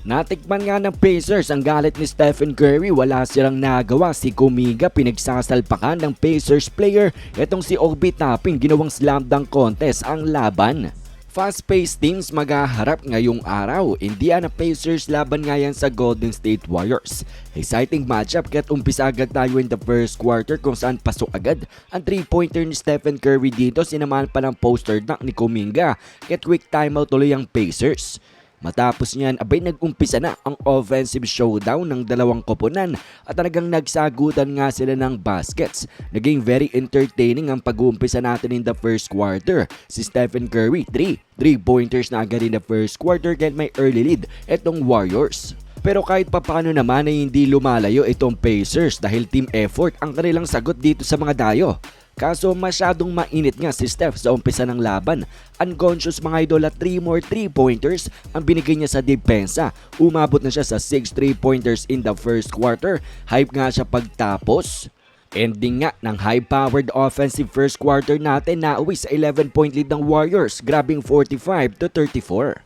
Natikman nga ng Pacers ang galit ni Stephen Curry. Wala silang nagawa. Si Kumiga pinagsasalpakan ng Pacers player. Itong si Obi Toppin ginawang slam dunk contest ang laban. Fast-paced teams maghaharap ngayong araw. Indiana Pacers laban nga yan sa Golden State Warriors. Exciting matchup kaya't umpisa agad tayo in the first quarter kung saan pasok agad ang 3-pointer ni Stephen Curry dito sinamahan pa ng poster dunk ni Kuminga kaya't quick timeout tuloy ang Pacers. Matapos niyan, abay nag-umpisa na ang offensive showdown ng dalawang koponan at talagang nagsagutan nga sila ng baskets. Naging very entertaining ang pag-uumpisa natin in the first quarter. Si Stephen Curry, 3. 3 pointers na agad in the first quarter kahit may early lead etong Warriors. Pero kahit papano naman ay hindi lumalayo itong Pacers dahil team effort ang kanilang sagot dito sa mga dayo. Kaso masyadong mainit nga si Steph sa umpisa ng laban. Unconscious mga idol at 3 more 3-pointers ang binigay niya sa depensa. Umabot na siya sa 6 3-pointers in the first quarter. Hype nga siya pagtapos. Ending nga ng high-powered offensive first quarter natin na uwi sa 11-point lead ng Warriors, grabing 45 to 34.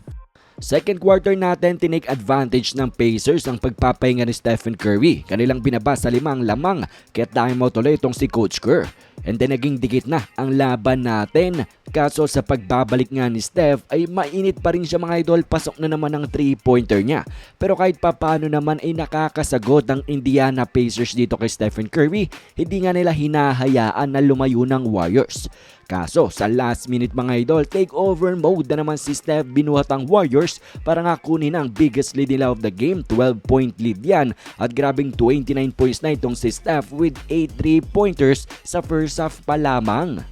Second quarter natin, tinake advantage ng Pacers ang pagpapahinga ni Stephen Curry. Kanilang binaba sa limang lamang, kaya mo tuloy itong si Coach Kerr. And then naging dikit na ang laban natin. Kaso sa pagbabalik nga ni Steph ay mainit pa rin siya mga idol. Pasok na naman ang 3-pointer niya. Pero kahit papano naman ay nakakasagot ang Indiana Pacers dito kay Stephen Curry. Hindi nga nila hinahayaan na lumayo ng Warriors. Kaso sa last minute mga idol, take over mode na naman si Steph binuhat ang Warriors para nga kunin ang biggest lead nila of the game. 12 point lead yan at grabing 29 points na itong si Steph with 8 3 pointers sa first half pa lamang.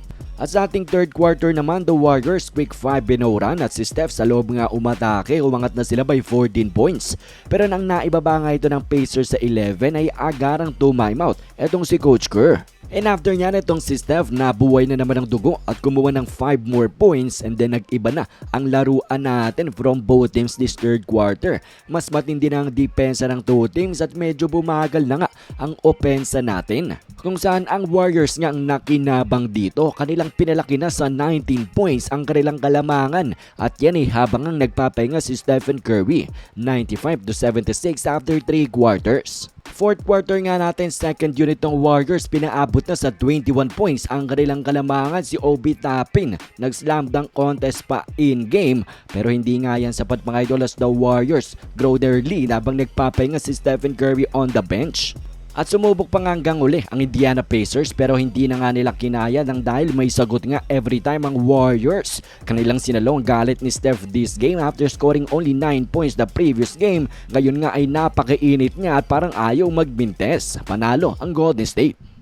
At sa ating third quarter naman, the Warriors quick 5 binoran at si Steph sa loob nga umatake, umangat na sila by 14 points. Pero nang naibaba nga ito ng Pacers sa 11 ay agarang tumimeout etong si Coach Kerr. And after niyan itong si Steph nabuhay na naman ng dugo at kumuha ng 5 more points and then nag-iba na ang laruan natin from both teams this third quarter. Mas matindi na ang depensa ng two teams at medyo bumagal na nga ang opensa natin. Kung saan ang Warriors nga ang nakinabang dito, kanilang pinalaki na sa 19 points ang kanilang kalamangan at yan ay habang ang nagpapahinga si Stephen Curry, 95 to 76 after 3 quarters. Fourth quarter nga natin, second unit ng Warriors, pinaabot na sa 21 points ang kanilang kalamangan si Obi Toppin. Nag-slam dunk contest pa in-game pero hindi nga yan sapat mga idol as the Warriors grow their lead habang nagpapahinga si Stephen Curry on the bench. At sumubok pa nga hanggang uli ang Indiana Pacers pero hindi na nga nila kinaya nang dahil may sagot nga every time ang Warriors. Kanilang sinalong galit ni Steph this game after scoring only 9 points the previous game. Ngayon nga ay napakainit niya at parang ayaw magbintes. Panalo ang Golden State.